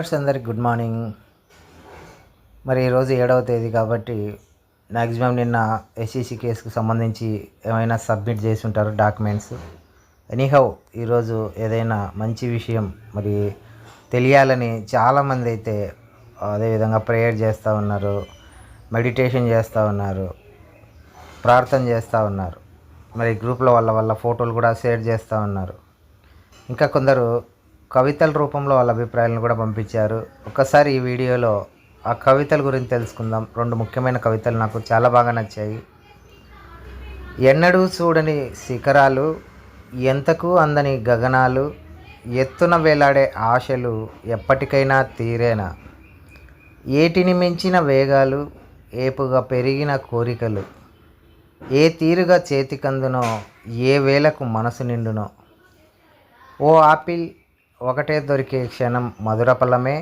Friends అందరికి good morning. మరి ఈరోజు ఏడవ తేదీ కాబట్టి మ్యాక్సిమం నిన్న ఎస్ఈసి కేసుకు సంబంధించి ఏమైనా సబ్మిట్ చేసి ఉంటారు డాక్యుమెంట్స్. ఎనీహౌ ఈరోజు ఏదైనా మంచి విషయం మరి తెలియాలని చాలామంది అయితే అదేవిధంగా ప్రేయర్ చేస్తూ ఉన్నారు మెడిటేషన్ చేస్తూ ఉన్నారు ప్రార్థన చేస్తూ ఉన్నారు. మరి గ్రూప్లో వాళ్ళ వాళ్ళ ఫోటోలు కూడా షేర్ చేస్తూ ఉన్నారు. ఇంకా కొందరు కవితల రూపంలో వాళ్ళ అభిప్రాయాలను కూడా పంపించారు. ఒకసారి ఈ వీడియోలో ఆ కవితల గురించి తెలుసుకుందాం. రెండు ముఖ్యమైన కవితలు నాకు చాలా బాగా నచ్చాయి. ఎన్నడూ చూడని శిఖరాలు ఎంతకు అందని గగనాలు ఎత్తున వేలాడే ఆశలు ఎప్పటికైనా తీరేనా? ఏటిని మించిన వేగాలు ఏపుగా పెరిగిన కోరికలు ఏ తీరుగా చేతికందునో ఏ వేలకు మనసు నిండునో? ఓ ఆపిల్ ఒకటే దొరికే క్షణం మధురఫలమే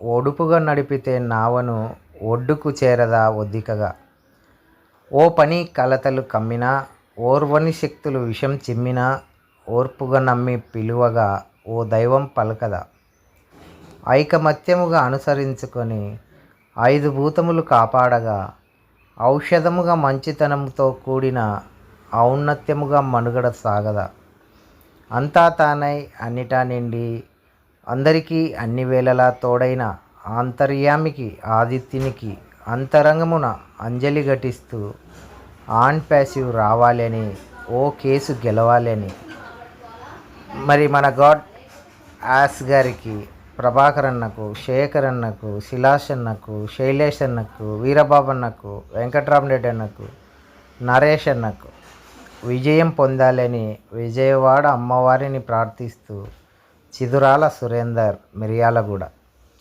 ఒడుపుగా నడిపితే నావను ఒడ్డుకు చేరదా ఒద్దికగా. ఓ పని కలతలు కమ్మినా ఓర్వని శక్తులు విషం చిమ్మినా ఓర్పుగా నమ్మి పిలువగా ఓ దైవం పలకదా. ఐకమత్యముగా అనుసరించుకొని ఐదు భూతములు కాపాడగా ఔషధముగా మంచితనంతో కూడిన ఔన్నత్యముగా మనుగడ సాగదా. అంతా తానై అన్నిటా నిండి అందరికీ అన్ని వేళలా తోడైన ఆంతర్యామికి ఆదిత్యునికి అంతరంగమున అంజలి ఘటిస్తూ ఆన్ ప్యాసివ్ రావాలని ఓ కేసు గెలవాలని. మరి మన గాడ్ యాస్ గారికి ప్రభాకర్ అన్నకు శేఖర్ అన్నకు శిలాష్ అన్నకు శైలేష్ అన్నకు వీరబాబు అన్నకు వెంకట్రామరెడ్డి అన్నకు నరేష్ అన్నకు విజయం పొందాలని విజయవాడ అమ్మవారిని ప్రార్థిస్తూ చిదురాల సురేందర్ మిరియాలగూడ.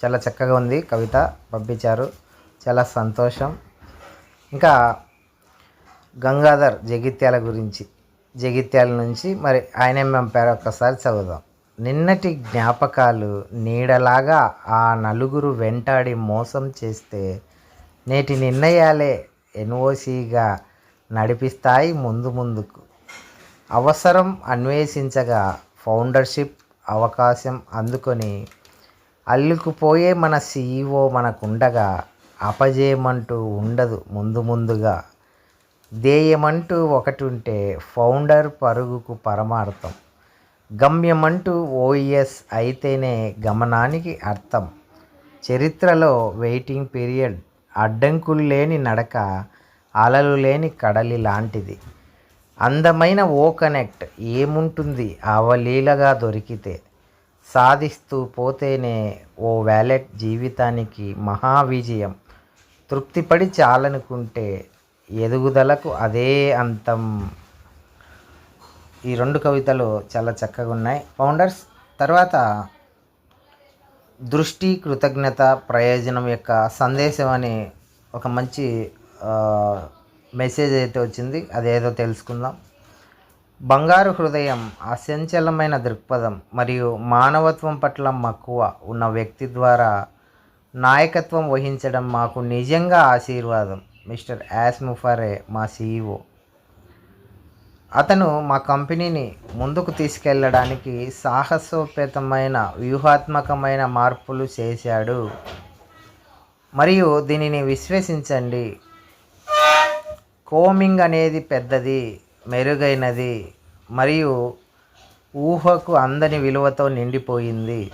చాలా చక్కగా ఉంది కవిత పంపించారు. చాలా సంతోషం. ఇంకా గంగాధర్ జగిత్యాల గురించి జగిత్యాల నుంచి మరి ఆయన పంపారు ఒక్కసారి చదువుదాం. నిన్నటి జ్ఞాపకాలు నీడలాగా ఆ నలుగురు వెంటాడి మోసం చేస్తే నేటి నిర్ణయాలే ఎన్ఓసిగా నడిపిస్తాయి ముందు ముందుకు. అవసరం అన్వేషించగా ఫౌండర్షిప్ అవకాశం అందుకొని అల్లుకుపోయే మన సీఈఓ మనకుండగా అపజయమంటూ ఉండదు ముందు ముందుగా. ధ్యేయమంటూ ఒకటి ఉంటే ఫౌండర్ పరుగుకు పరమార్థం. గమ్యమంటూ ఓఈఎస్ అయితేనే గమనానికి అర్థం. చరిత్రలో వెయిటింగ్ పీరియడ్ అడ్డంకులు లేని నడక అలలు లేని కడలి లాంటిది. అందమైన ఓ కనెక్ట్ ఏముంటుంది? అవలీలగా దొరికితే. సాధిస్తూ పోతేనే ఓ వ్యాలెట్ జీవితానికి మహా విజయం తృప్తిపడి చాలనుకుంటే ఎదుగుదలకు అదే అంతం. ఈ రెండు కవితలు చాలా చక్కగా ఉన్నాయి ఫౌండర్స్ తర్వాత దృష్టి కృతజ్ఞత ప్రయోజనం యొక్క సందేశం అని ఒక మంచి మెసేజ్ అయితే వచ్చింది అదేదో తెలుసుకుందాం. బంగారు హృదయం అసంచలమైన దృక్పథం మరియు మానవత్వం పట్ల మక్కువ ఉన్న వ్యక్తి ద్వారా నాయకత్వం వహించడం మాకు నిజంగా ఆశీర్వాదం. మిస్టర్ యాస్ముఫరే మా సీఈఓ అతను మా కంపెనీని ముందుకు తీసుకెళ్ళడానికి సాహసోపేతమైన వ్యూహాత్మకమైన మార్పులు చేశాడు. మరియు దీనిని విశ్వసించండి. కోమింగ్ అనేది పెద్దది మెరుగైనది మరియు ఊహకు అందని విలువతో నిండిపోయింది.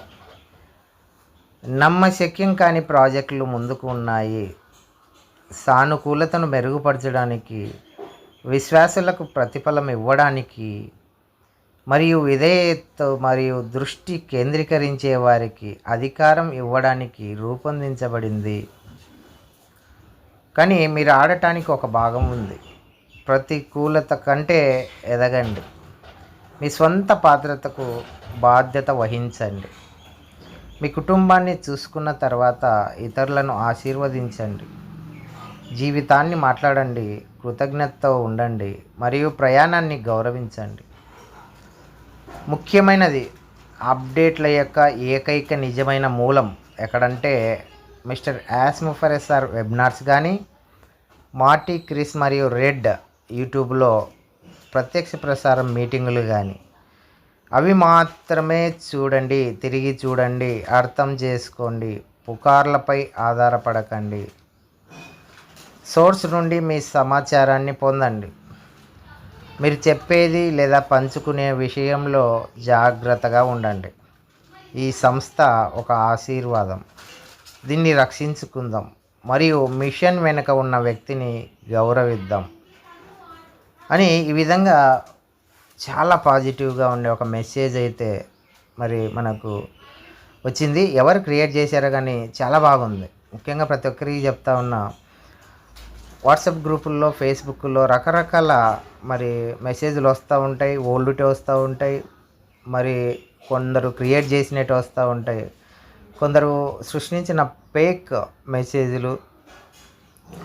నమ్మశక్యం కాని ప్రాజెక్టులు ముందుకు ఉన్నాయి. సానుకూలతను మెరుగుపరచడానికి విశ్వాసులకు ప్రతిఫలం ఇవ్వడానికి మరియు విధేయత మరియు దృష్టి కేంద్రీకరించే వారికి అధికారం ఇవ్వడానికి రూపొందించబడింది. కానీ మీరు ఆడటానికి ఒక భాగం ఉంది. ప్రతికూలత కంటే ఎదగండి. మీ స్వంత పాత్రతకు బాధ్యత వహించండి. మీ కుటుంబాన్ని చూసుకున్న తర్వాత ఇతరులను ఆశీర్వదించండి. జీవితాన్ని మాట్లాడండి కృతజ్ఞతతో ఉండండి మరియు ప్రయాణాన్ని గౌరవించండి. ముఖ్యమైనది అప్డేట్ల యొక్క ఏకైక నిజమైన మూలం ఎక్కడంటే మిస్టర్ యాస్ ముఫరెసార్ వెబినార్స్ కానీ మార్టీ క్రిస్ మరియు రెడ్ యూట్యూబ్లో ప్రత్యక్ష ప్రసారం మీటింగులు కానీ. అవి మాత్రమే చూడండి తిరిగి చూడండి అర్థం చేసుకోండి పుకార్లపై ఆధారపడకండి. సోర్స్ నుండి మీ సమాచారాన్ని పొందండి. మీరు చెప్పేది లేదా పంచుకునే విషయంలో జాగ్రత్తగా ఉండండి. ఈ సంస్థ ఒక ఆశీర్వాదం. దీన్ని రక్షించుకుందాం. మరియు మిషన్ వెనుక ఉన్న వ్యక్తిని గౌరవిద్దాం అని ఈ విధంగా చాలా పాజిటివ్గా ఉండే ఒక మెసేజ్ అయితే మరి మనకు వచ్చింది. ఎవరు క్రియేట్ చేశారో కానీ చాలా బాగుంది. ముఖ్యంగా ప్రతి ఒక్కరికి చెప్తా ఉన్నా వాట్సాప్ గ్రూపుల్లో ఫేస్బుక్లో రకరకాల మరి మెసేజ్లు వస్తూ ఉంటాయి. ఓల్డ్టే వస్తూ ఉంటాయి. మరి కొందరు క్రియేట్ చేసినట్టు వస్తూ ఉంటాయి. కొందరు సృష్టించిన ఫేక్ మెసేజ్లు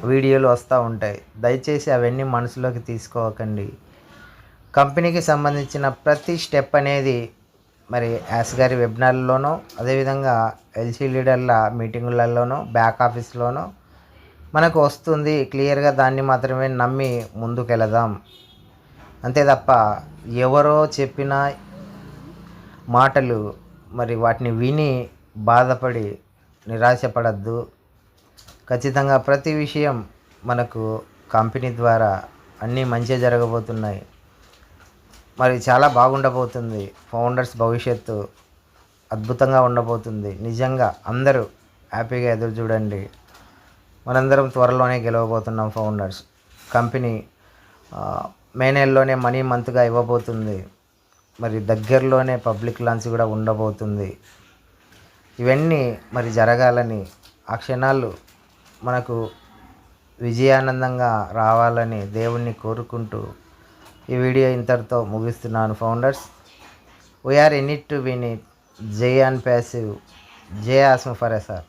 వీడియోలు వస్తూ ఉంటాయి. దయచేసి అవన్నీ మనసులోకి తీసుకోకండి. కంపెనీకి సంబంధించిన ప్రతి స్టెప్ అనేది మరి యాస్ గారి వెబినార్లోనో అదేవిధంగా ఎల్సీ లీడర్ల మీటింగులలోనూ బ్యాక్ ఆఫీస్లోనూ మనకు వస్తుంది. క్లియర్గా దాన్ని మాత్రమే నమ్మి ముందుకెళదాం. అంతే తప్ప ఎవరో చెప్పిన మాటలు మరి వాటిని విని బాధపడి నిరాశపడద్దు. ఖచ్చితంగా ప్రతి విషయం మనకు కంపెనీ ద్వారా అన్నీ మంచిగా జరగబోతున్నాయి. మరి చాలా బాగుండబోతుంది. ఫౌండర్స్ భవిష్యత్తు అద్భుతంగా ఉండబోతుంది. నిజంగా అందరూ హ్యాపీగా ఎదురు చూడండి. మనందరం త్వరలోనే గెలవబోతున్నాం ఫౌండర్స్. కంపెనీ మే నెలలోనే మనీ మంత్గా ఇవ్వబోతుంది. మరి దగ్గరలోనే పబ్లిక్ లాంచ్ కూడా ఉండబోతుంది. ఇవన్నీ మరి జరగాలని ఆ క్షణాలు మనకు విజయానందంగా రావాలని దేవుణ్ణి కోరుకుంటూ ఈ వీడియో ఇంతటితో ముగిస్తున్నాను founders. We're in it to win it J and passive J awesome for a sir